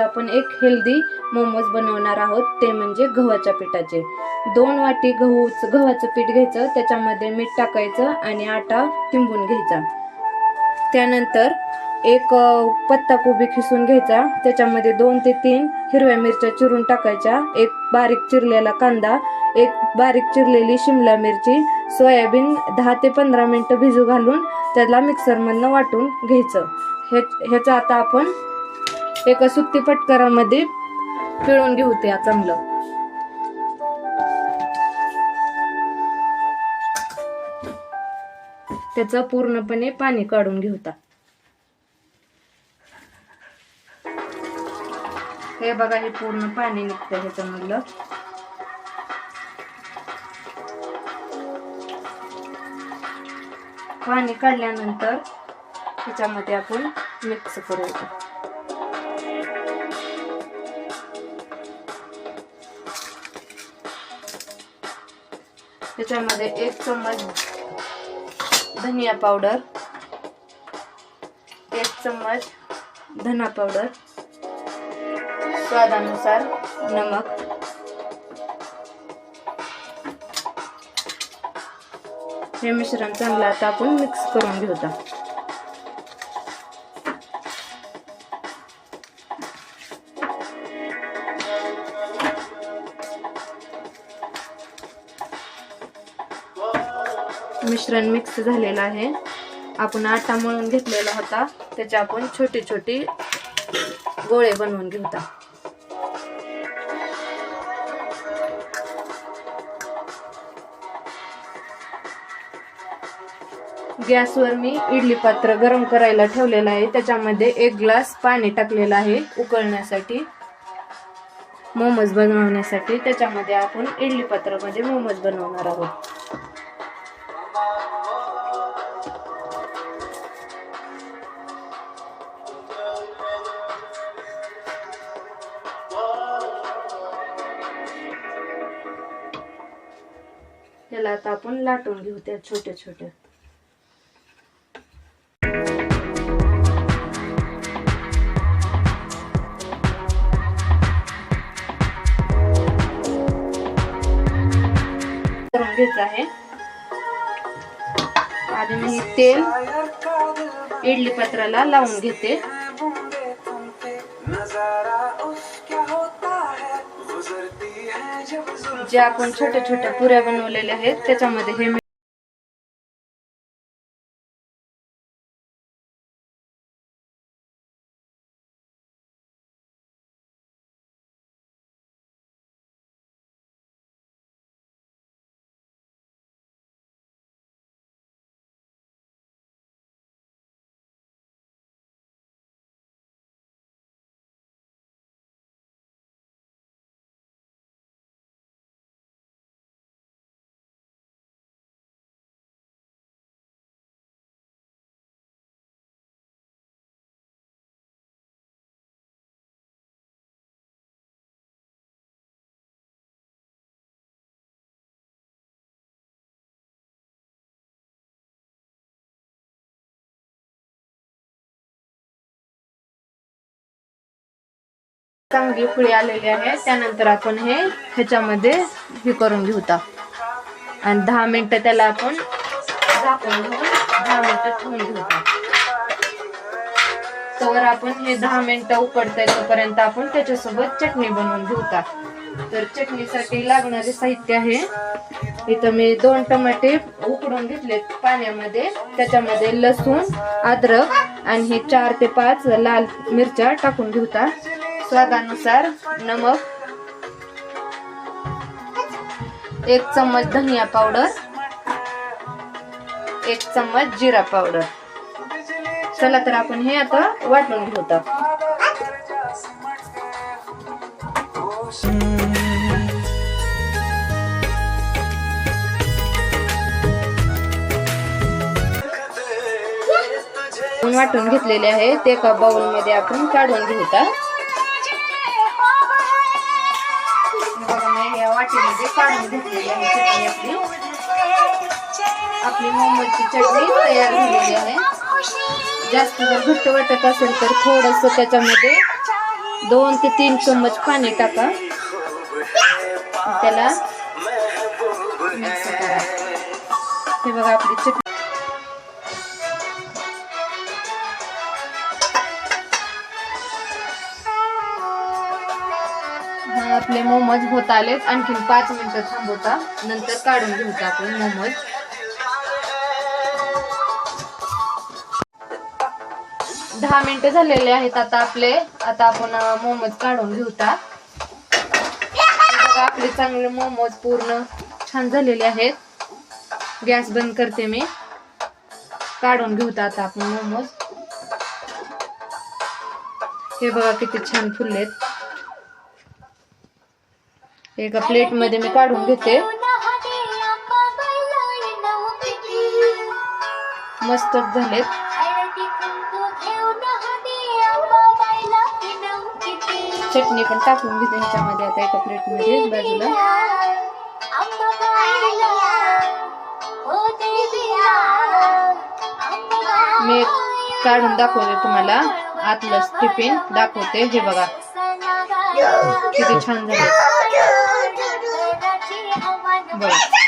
आपण एक हेल्दी मोमोज बनवणार आहोत ते म्हणजे गव्हाच्या पिठाचे. दोन वाटी गहू गव्हाचं पीठ घ्यायचं त्याच्यामध्ये मीठ टाकायचं आणि आटा किंबून घ्यायचा. त्यानंतर एक पत्ता कोबी खिसून घ्यायचा त्याच्यामध्ये दोन ते तीन हिरव्या मिरच्या चिरून टाकायच्या एक बारीक चिरलेला कांदा एक बारीक चिरलेली शिमला मिरची सोयाबीन दहा ते पंधरा मिनिटं भिजू घालून त्याला मिक्सरमधनं वाटून घ्यायचं. हे ह्याचं आता आपण एका सुत्ती पटकरामध्ये पिळून घेऊ ते चांगलं. त्याचं पूर्णपणे पाणी काढून घेऊता हे बघा हे पूर्ण पाणी निघतं ह्याच्यामधलं. पाणी काढल्यानंतर ह्याच्यामध्ये आपण मिक्स करूया. त्याच्यामध्ये एक चम्मच धनिया पावडर एक चम्मच धना पावडर स्वादानुसार नमक हे मिश्रण चांगलं आता आपण मिक्स करून घेऊया मिश्रण मिक्स झालेलं आहे. आपण आटा मळून घेतलेला होता. त्याचे आपण छोटे छोटे गोळे बनवून घेऊता. गॅसवर मी इडली पात्र गरम करायला ठेवलेलं आहे. त्याच्यामध्ये एक ग्लास पाणी टाकलेलं आहे उकळण्यासाठी. मोमोज बनवण्यासाठी. त्याच्यामध्ये आपण इडली पात्रामध्ये मोमोज बनवणार आहोत. याला आता आपण लाटून घेऊ त्या छोट्या छोट्या. करून घ्यायचं आहे. आधी मी तेल इडली पत्राला लावून घेते. जे आपण छोट्या छोट्या पुऱ्या बनवलेल्या आहेत त्याच्यामध्ये हे चांगली फुले आलेली आहे. त्यानंतर आपण हे ह्याच्यामध्ये हे करून घेऊता आणि दहा मिनिटं त्याला आपण झाकून घेऊन दहा मिनिटं ठेवून घेऊता तर आपण हे दहा मिनिटं उकडतंय तोपर्यंत आपण त्याच्यासोबत चटणी बनवून घेऊता तर चटणीसाठी लागणारे साहित्य आहे. इथं मी दोन टमाटे उकडून घेतलेत पाण्यामध्ये. त्याच्यामध्ये लसूण अद्रक आणि हे चार ते पाच लाल मिरच्या टाकून घेऊता स्वादानुसार नमक एक चम्मच धनिया पावडर एक चम्मच जिरा पावडर. चला तर आपण हे आता वाटून घेऊत वाटून घेतलेले आहे ते एका बाउलमध्ये आपण काढून घेऊता वाटीमध्ये काढून घेतलेली आहे चटणी आपली आपली चटणी तयार झालेली आहे. जास्त जर घट्ट वाटत असेल तर थोडस त्याच्यामध्ये दोन ते तीन चम्मच पाणी टाका. त्याला मिक्स करा. हे बघा आपली चटणी आपले मोमोज होत आलेत. आणखीन पाच मिनिटं थांबवता नंतर काढून घेऊता आपण मोमोज? दहा मिनिटं झालेले आहेत आता आपले. आता आपण मोमोज काढून घेऊता आपले चांगले मोमोज पूर्ण छान झालेले आहेत. गॅस बंद करते मी. काढून घेऊता आता आपण मोमोज? हे बघा किती छान फुललेत. एका प्लेटमध्ये मी काढून घेते. मस्तच झालेत. चटणी पण टाकून घेते ह्याच्यामध्ये आता एका प्लेटमध्ये बाजूला. मी काढून दाखवते तुम्हाला. आतलं टिफिन दाखवते. हे बघा. किती छान झाले बघा